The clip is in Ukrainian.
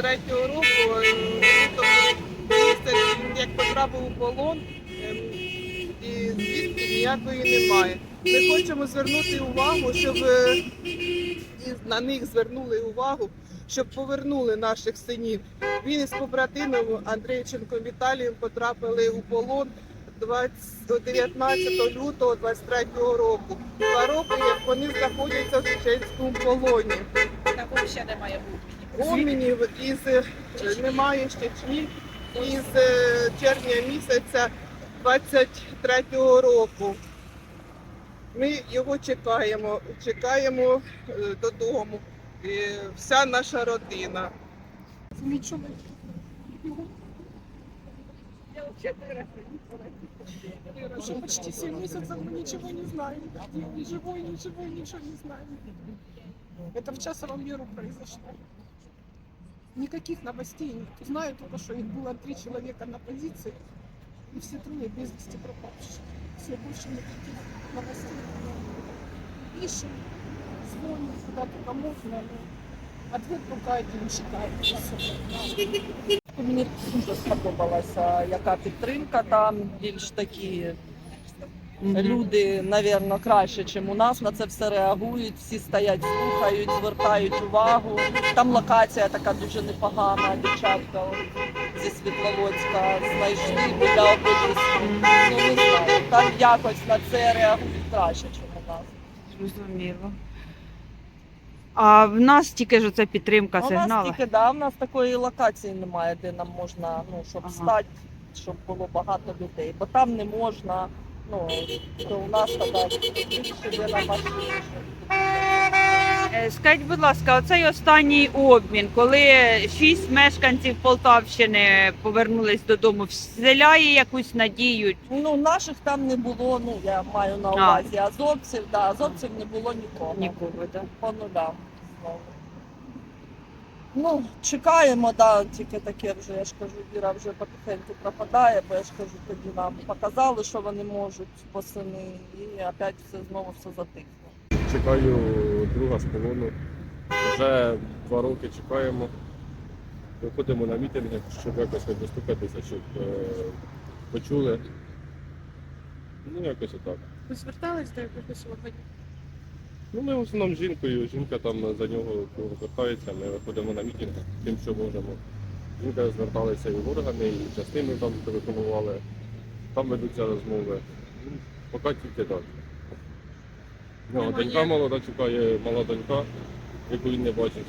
23-го року, е, тобто як потрапив у полон, ем, і звістки ніякої немає. Ми хочемо звернути увагу, щоб е, на них звернули увагу, щоб повернули наших синів. Він із побратимом Андрійченко Віталієм потрапили у полон 20 19 лютого 23 року. Два роки, як вони знаходяться в чеченському полоні. Такого ще немає бути. Обмінів із е, немає з Чечні із е, червня місяця 23-го року. Ми його чекаємо, чекаємо е, додому. І вся наша родина. Нічого. Уже почти 7 месяцев мы ничего не знаем. Где он живой, не живой, ничего не знаем. Это в часовом миру произошло. Никаких новостей нет. Знаю только, что их было три человека на позиции, и все трое без вести пропавшие. Все, больше никаких новостей нет. Пишем, звоним, куда только можно, но ответ только один всё. Мені дуже сподобалася, яка підтримка там, більш такі люди, напевно, краще, ніж у нас на це все реагують. Всі стоять, слухають, звертають увагу. Там локація така дуже непогана, дівчатка от, зі Світловодська знайшли біля обеліску. Ну не знаю, там якось на це реагують краще, ніж у нас. Зрозуміло. А в нас тільки ж оця підтримка А у нас тільки да, у нас такої локації немає, де нам можна, ну, щоб Ага. стати, щоб було багато людей. Бо там не можна, ну, то у нас тоді більше де на машині. Е, Скажіть, будь ласка, оцей останній обмін, коли шість мешканців Полтавщини повернулись додому, вселяє якусь надію. Ну, наших там не було, ну, я маю на увазі, азовців, да, азовців не було нікого. Нікого, так? По нулям. знову. Ну, чекаємо, да, тільки таке вже, я ж кажу, віра вже потихеньку пропадає, бо я ж кажу, тоді нам показали, що вони можуть восени, і опять все знову все затихло. Чекаю друга з полону. Вже два роки чекаємо. Виходимо на мітинги, щоб якось хоч достукатися, щоб е, почули. Ну, якось отак. Ви звертались до якогось органів? Ну, ми в основному з жінкою, жінка там за нього звертається, ми виходимо на мітинги тим, що можемо. Жінка зверталася і в органи, і частини там телефонували, там ведуться розмови. Ну, Поки тільки так. Ну, а донька молода чекає, мала донька, яку він не бачив.